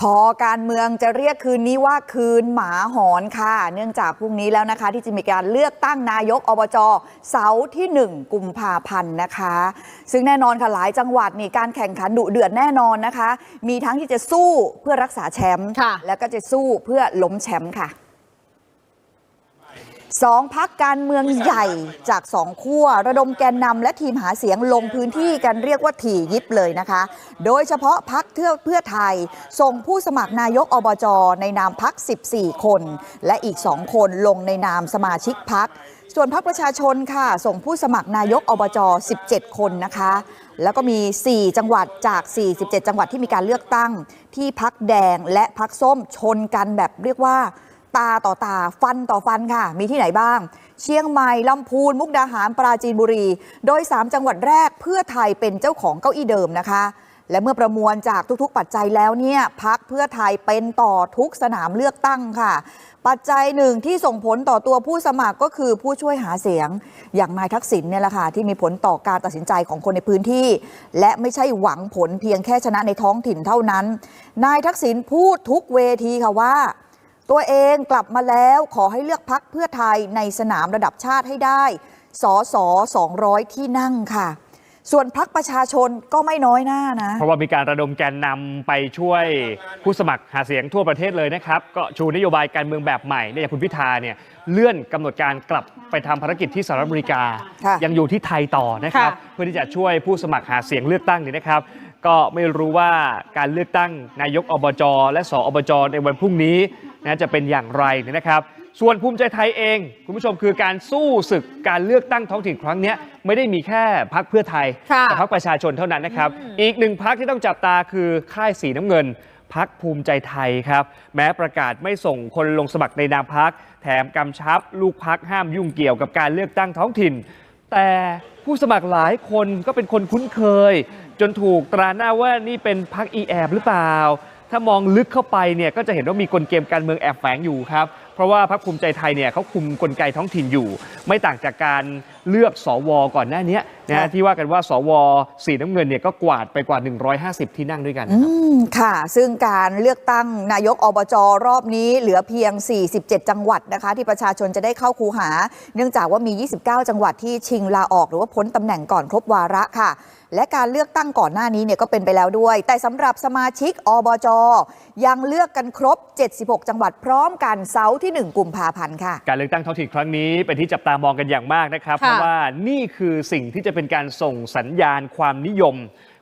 คอการเมืองจะเรียกคืนนี้ว่าคืนหมาหอนค่ะ เนื่องจากพรุ่งนี้แล้วนะคะ ที่จะมีการเลือกตั้งนายกอบจเสาร์ที่ 1 กุมภาพันธ์นะคะ ซึ่งแน่นอนค่ะหลายจังหวัดนี่การแข่งขันดุเดือดแน่นอนนะคะ มีทั้งที่จะสู้เพื่อรักษาแชมป์ค่ะแล้วก็จะสู้เพื่อล้มแชมป์ค่ะ สองพักการเมืองใหญ่จากสองขั้วระดมแกนนำและทีมหาเสียงลงพื้นที่กันเรียกว่าถี่ยิบเลยนะคะ โดยเฉพาะพักเพื่อเพื่อไทย ส่งผู้สมัครนายกอบจ ในนามพัก 14 คน และอีก2คนลงในนามสมาชิกพัก ส่วนพักประชาชนค่ะ ส่งผู้สมัครนายกอบจ 17 คนนะคะ แล้วก็มี 4 จังหวัดจาก 47 จังหวัดที่มีการเลือกตั้ง ที่พักแดงและพักส้มชนกันแบบเรียกว่า ตาต่อตาฟันต่อฟันค่ะ มีที่ไหนบ้าง เชียงใหม่ลำพูน มุกดาหารปราจีนบุรี โดย 3 จังหวัดแรกเพื่อไทยเป็นเจ้าของเก้าอี้เดิมนะคะ และเมื่อประมวลจากทุกๆ ปัจจัยแล้วเนี่ยพักเพื่อไทยเป็นต่อทุกสนามเลือกตั้งค่ะ ปัจจัยหนึ่งที่ส่งผลต่อตัวผู้สมัครก็คือผู้ช่วยหาเสียง อย่างนายทักษิณเนี่ยแหละค่ะที่มีผลต่อการตัดสินใจของคนในพื้นที่ และไม่ใช่หวังผลเพียงแค่ชนะในท้องถิ่นเท่านั้น นายทักษิณพูดทุกเวทีค่ะว่า ตัวเองกลับมาแล้วขอให้เลือกพักเพื่อไทยในสนามระดับชาติให้ได้สส200 ที่นั่งค่ะ ส่วนพักประชาชนก็ไม่น้อยหน้านะ เพราะว่ามีการระดมแกนนำไปช่วยผู้สมัครหาเสียงทั่วประเทศเลยนะครับ ก็ชูนโยบายการเมืองแบบใหม่เนี่ยอย่างคุณพิธาเนี่ยเลื่อนกำหนดการกลับไปทำภารกิจที่สหรัฐอเมริกาค่ะยังอยู่ที่ไทยต่อนะครับค่ะเพื่อที่จะช่วยผู้สมัครหาเสียงเลือกตั้งนี่นะครับก็ไม่รู้ว่าการเลือกตั้งนายกอบจ และสอบจในวันพรุ่งนี้ นะจะเป็นอย่างไรเนี่ยนะครับ ส่วนภูมิใจไทยเอง คุณผู้ชมคือการสู้ศึกการเลือกตั้งท้องถิ่นครั้งเนี้ยไม่ได้มีแค่พักเพื่อไทยค่ะแต่พักประชาชนเท่านั้นนะครับ อีกหนึ่งพักที่ต้องจับตาคือค่ายสีน้ำเงินพักภูมิใจไทยครับ แม้ประกาศไม่ส่งคนลงสมัครในนามพัก แถมกำชับ ลูกพักห้ามยุ่งเกี่ยวกับการเลือกตั้งท้องถิ่น แต่ผู้สมัครหลายคนก็เป็นคนคุ้นเคย จนถูกตราหน้าว่านี่เป็นพักอีแอบหรือเปล่า ถ้ามองลึกเข้าไปเนี่ยก็จะเห็นว่ามีกลเกมการเมืองแอบแฝงอยู่ครับ เพราะว่าพรรคภูมิใจไทยเนี่ยเขาคุมกลไกท้องถิ่นอยู่ ไม่ต่างจากการเลือกสวก่อนหน้านี้ นะครัฮะบที่ว่ากันว่าสวสีน้ำเงินเนี่ยก็กวาดไปกว่า 150 ที่นั่งด้วยกันอืนะครับมค่ะ ซึ่งการเลือกตั้งนายกอบจรอบนี้เหลือเพียง 47 จังหวัดนะคะ ที่ประชาชนจะได้เข้าคูหา เนื่องจากว่ามี 29 จังหวัดที่ชิงลาออกหรือว่าพ้นตำแหน่งก่อนครบวาระค่ะและการเลือกตั้งก่อนหน้านี้เนี่ยก็เป็นไปแล้วด้วย แต่สำหรับสมาชิกอบจ ยังเลือกกันครบ 76 จังหวัดพร้อมกันเสาร์ที่ 1กุมภาพันธ์ค่ะ การเลือกตั้งท้องถิ่นครั้งนี้เป็นที่จับตามองกันอย่างมากนะครับค่ะเพราะว่านี่คือสิ่งที่จะเป็นการส่งสัญญาณความนิยม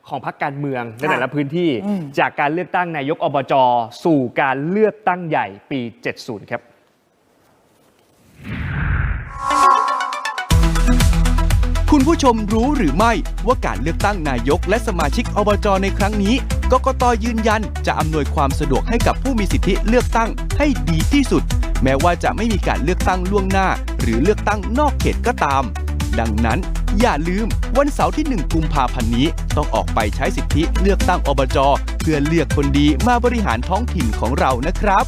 ของพรรคการเมืองในแต่ละพื้นที่อืมจากการเลือกตั้งนายกอบจสู่การเลือกตั้งใหญ่ปี 70 ครับคุณผู้ชมรู้หรือไม่ว่าการเลือกตั้งนายกและสมาชิกอบจในครั้งนี้ กกตยืนยันจะอำนวยความสะดวกให้กับผู้มีสิทธิเลือกตั้งให้ดีที่สุด แม้ว่าจะไม่มีการเลือกตั้งล่วงหน้า หรือเลือกตั้งนอกเขตก็ตาม ดังนั้น อย่าลืมวันเสาร์ที่ 1 กุมภาพันธ์นี้ ต้องออกไปใช้สิทธิเลือกตั้งอบจ เพื่อเลือกคนดีมาบริหารท้องถิ่นของเรานะครับ